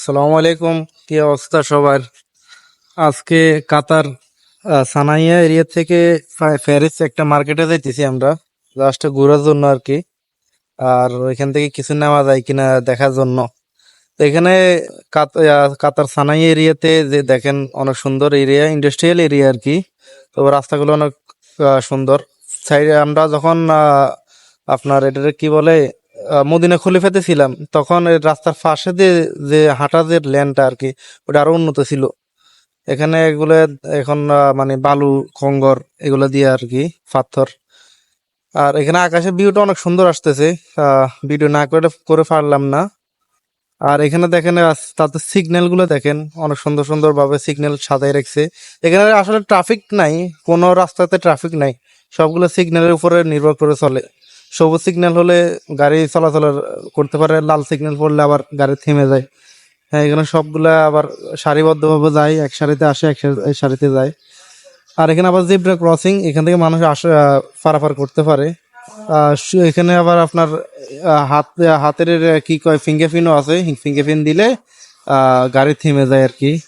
সালামু আলাইকুম। কি অবস্থা সবার? আজকে কাতার সানাইয়া এরিয়া থেকে প্যারিস একটা মার্কেটে যাইতেছি আমরা। জাস্ট ঘোরার জন্য আর কি আর ওইখান থেকে কিছু নেওয়া যায় কিনা দেখার জন্য। তো এখানে কাতার সানাইয়া এরিয়াতে যে দেখেন, অনেক সুন্দর এরিয়া ইন্ডাস্ট্রিয়াল এরিয়া আর কি তো রাস্তাগুলো অনেক সুন্দর। সাইডে আমরা যখন আপনার এটাকে কি বলে মদিনা খলিফাতে ছিলাম, তখন রাস্তার পাশে যে যে হাঁটা যে ল্যান্ডটা আর কি, ওটা আরও উন্নত ছিল। এখানে এগুলো এখন মানে বালু, খঙ্গর, এগুলো দিয়ে আর কি, পাথর। আর এখানে আকাশের ভিউটা অনেক সুন্দর আসতেছে ভিডিও না করে করে পারলাম না। আর এখানে দেখেন তাতে সিগন্যালগুলো দেখেন, অনেক সুন্দর সুন্দর ভাবে সিগন্যাল সাজাই রাখছে। এখানে আসলে ট্রাফিক নাই, কোনো রাস্তাতে ট্রাফিক নাই, সবগুলো সিগন্যালের উপরে নির্ভর করে চলে। সবুজ সিগন্যাল হলে গাড়ি চলাচল করতে পারে, লাল সিগন্যাল পড়লে আবার গাড়ি থেমে যায়। হ্যাঁ এখানে সবগুলা আবার সারিবদ্ধভাবে যায় এক সারিতে আসে এক সারি- এক সারিতে যায়। আর এখানে আবার জিব্রা ক্রসিং এখান থেকে মানুষ আসে পারাপার করতে পারে। এখানে আবার আপনার হাত, হাতের কি কয় ফিঙ্গারপ্রিন্টও আছে। ফিঙ্গারপ্রিন্ট দিলে গাড়ি থেমে যায় আর কি।